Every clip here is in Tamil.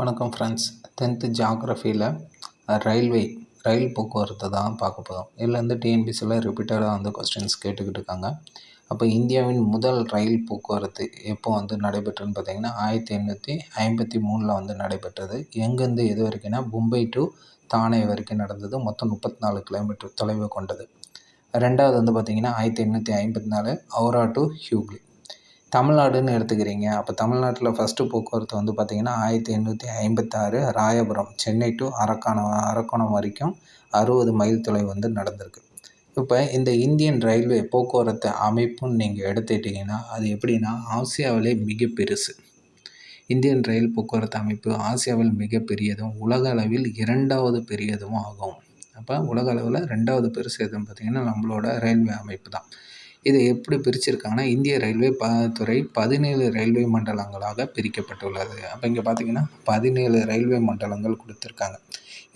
வணக்கம் ஃப்ரெண்ட்ஸ் டென்த்து ஜாக்ரஃபியில் ரயில்வே ரயில் போக்குவரத்து தான் பார்க்க போதும் இதில் வந்து டிஎன்பிசியில் ரிப்பீட்டடாக வந்து கொஸ்டின்ஸ் கேட்டுக்கிட்டு இருக்காங்க. அப்போ இந்தியாவின் முதல் ரயில் போக்குவரத்து எப்போ வந்து நடைபெற்றுன்னு பார்த்தீங்கன்னா ஆயிரத்தி எண்ணூற்றி ஐம்பத்தி மூணில் வந்து நடைபெற்றது. எங்கேருந்து எது வரைக்கும்னா மும்பை டு தானே வரைக்கும் நடந்தது. மொத்தம் முப்பத்தி நாலு கிலோமீட்டர் தொலைவை கொண்டது. ரெண்டாவது வந்து பார்த்திங்கன்னா ஆயிரத்தி எண்ணூற்றி ஐம்பத்தி நாலு ஹவுரா டு ஹியூக்லி தமிழ்நாடுன்னு எடுத்துக்கிறீங்க. அப்போ தமிழ்நாட்டில் ஃபஸ்ட்டு போக்குவரத்து வந்து பார்த்திங்கன்னா ஆயிரத்தி எண்ணூற்றி ஐம்பத்தாறு ராயபுரம் சென்னை டு அரக்காணம் அரக்கோணம் வரைக்கும் அறுபது மைல் தொலை வந்து நடந்திருக்கு. இப்போ இந்த இந்தியன் ரயில்வே போக்குவரத்து அமைப்புன்னு நீங்கள் எடுத்துக்கிட்டிங்கன்னா அது எப்படின்னா ஆசியாவிலே மிக பெருசு. இந்தியன் ரயில் போக்குவரத்து அமைப்பு ஆசியாவில் மிக பெரியதும் உலக அளவில் இரண்டாவது பெரியதும் ஆகும். அப்போ உலக அளவில் ரெண்டாவது பெருசு எதுன்னு பார்த்திங்கன்னா நம்மளோட ரயில்வே அமைப்பு தான். இதை எப்படி பிரிச்சிருக்காங்கன்னா இந்திய ரயில்வே ப துறை பதினேழு ரயில்வே மண்டலங்களாக பிரிக்கப்பட்டுள்ளது. அப்போ இங்கே பார்த்தீங்கன்னா பதினேழு ரயில்வே மண்டலங்கள் கொடுத்துருக்காங்க.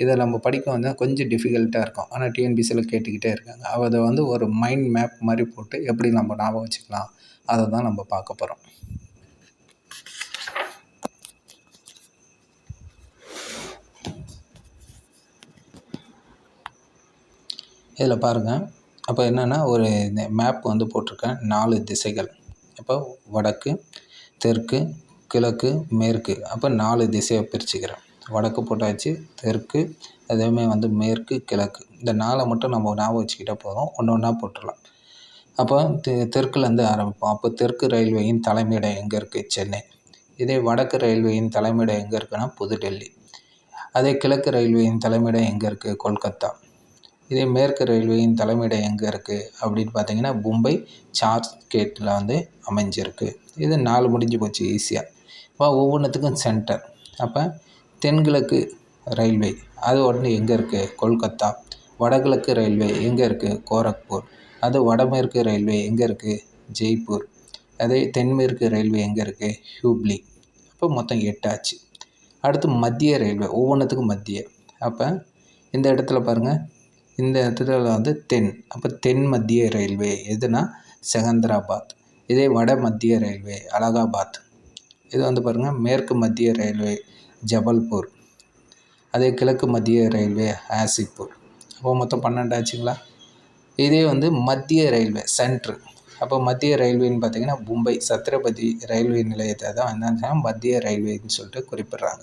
இதை நம்ம படிக்க வந்து கொஞ்சம் டிஃபிகல்ட்டாக இருக்கும். ஆனால் டிஎன்பிசியில் கேட்டுக்கிட்டே இருக்காங்க. அதை வந்து ஒரு மைண்ட் மேப் மாதிரி போட்டு எப்படி நம்ம ஞாபகம் வச்சுக்கலாம். அதை தான் நம்ம பார்க்க போகிறோம் இதில் பாருங்கள் அப்போ என்னென்னா ஒரு மேப் வந்து போட்டிருக்கேன். நாலு திசைகள். அப்போ வடக்கு தெற்கு கிழக்கு மேற்கு. அப்போ நாலு திசையை பிரிச்சுக்கிறேன். வடக்கு போட்டாச்சு தெற்கு அதேமாதிரி வந்து மேற்கு கிழக்கு. இந்த நாலை மட்டும் நம்ம ஞாபகம் வச்சுக்கிட்டால் போதும். ஒன்று ஒன்றா போட்டுடலாம். அப்போ தெ தெற்குலேருந்து ஆரம்பிப்போம். அப்போ தெற்கு ரயில்வேயின் தலைமையிடம் எங்கே இருக்குது சென்னை. இதே வடக்கு ரயில்வேயின் தலைமையிடம் எங்கே இருக்குன்னா புதுடெல்லி. அதே கிழக்கு ரயில்வேயின் தலைமையிடம் எங்கே இருக்குது கொல்கத்தா. இதே மேற்கு ரயில்வேயின் தலைமையிடம் எங்கே இருக்குது அப்படின்னு பார்த்தீங்கன்னா மும்பை சார்ஜ் கேட்டில் வந்து அமைஞ்சிருக்கு. இது நாலு முடிஞ்சு போச்சு ஈஸியாக இப்போ ஒவ்வொன்றுத்துக்கும் சென்டர். அப்போ தென்கிழக்கு ரயில்வே அது உடனே எங்கே இருக்குது கொல்கத்தா. வடகிழக்கு ரயில்வே எங்கே இருக்குது கோரக்பூர். அது வடமேற்கு ரயில்வே எங்கே இருக்குது ஜெய்ப்பூர். அதே தென்மேற்கு ரயில்வே எங்கே இருக்குது ஹூப்ளி. அப்போ மொத்தம் எட்டு ஆச்சு. அடுத்து மத்திய ரயில்வே ஒவ்வொன்றுத்துக்கும் மத்திய. அப்போ இந்த இடத்துல பாருங்கள் இந்த இடத்துல வந்து தென். அப்போ தென் மத்திய ரயில்வே. எதுனா செகந்திராபாத். இதே வட மத்திய ரயில்வே அலகாபாத். இது வந்து பாருங்கள் மேற்கு மத்திய ரயில்வே ஜபல்பூர். அதே கிழக்கு மத்திய ரயில்வே ஆசிப்பூர். அப்போ மொத்தம் பன்னெண்டு ஆச்சுங்களா? இதே வந்து மத்திய ரயில்வே சென்ட்ரு. அப்போ மத்திய ரயில்வேன்னு பார்த்தீங்கன்னா மும்பை சத்ரபதி ரயில்வே நிலையத்தை தான் என்னன்னா மத்திய ரயில்வேன்னு சொல்லிட்டு குறிப்பிட்றாங்க.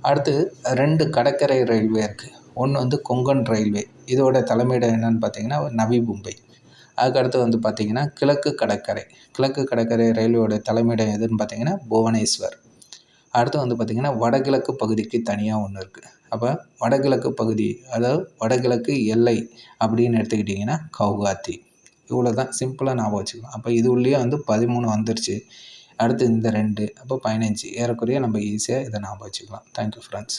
அடுத்து ரெண்டு கடற்கரை ரயில்வே இருக்குது ஒன்று வந்து கொங்கன் ரயில்வே. இதோட தலைமையிடம் என்னென்னு பார்த்தீங்கன்னா நவி மும்பை. அதுக்கடுத்து வந்து பார்த்தீங்கன்னா கிழக்கு கடற்கரை. கிழக்கு கடற்கரை ரயில்வேயோட தலைமையிடம் எதுன்னு பார்த்தீங்கன்னா புவனேஸ்வர். அடுத்து வந்து பார்த்திங்கன்னா வடகிழக்கு பகுதிக்கு தனியாக ஒன்று இருக்குது அப்போ வடகிழக்கு பகுதி அதாவது வடகிழக்கு எல்லை அப்படின்னு எடுத்துக்கிட்டிங்கன்னா கவுகாத்தி. இவ்வளோ தான் சிம்பிளாக ஞாபகம் வச்சுக்கலாம் அப்போ இது உள்ளேயே வந்து பதிமூணு வந்துருச்சு. அடுத்து இந்த ரெண்டு அப்போ பதினஞ்சு. ஏறக்குறைய நம்ம ஈஸியாக இதை ஞாபகம் வச்சுக்கலாம். Thank you friends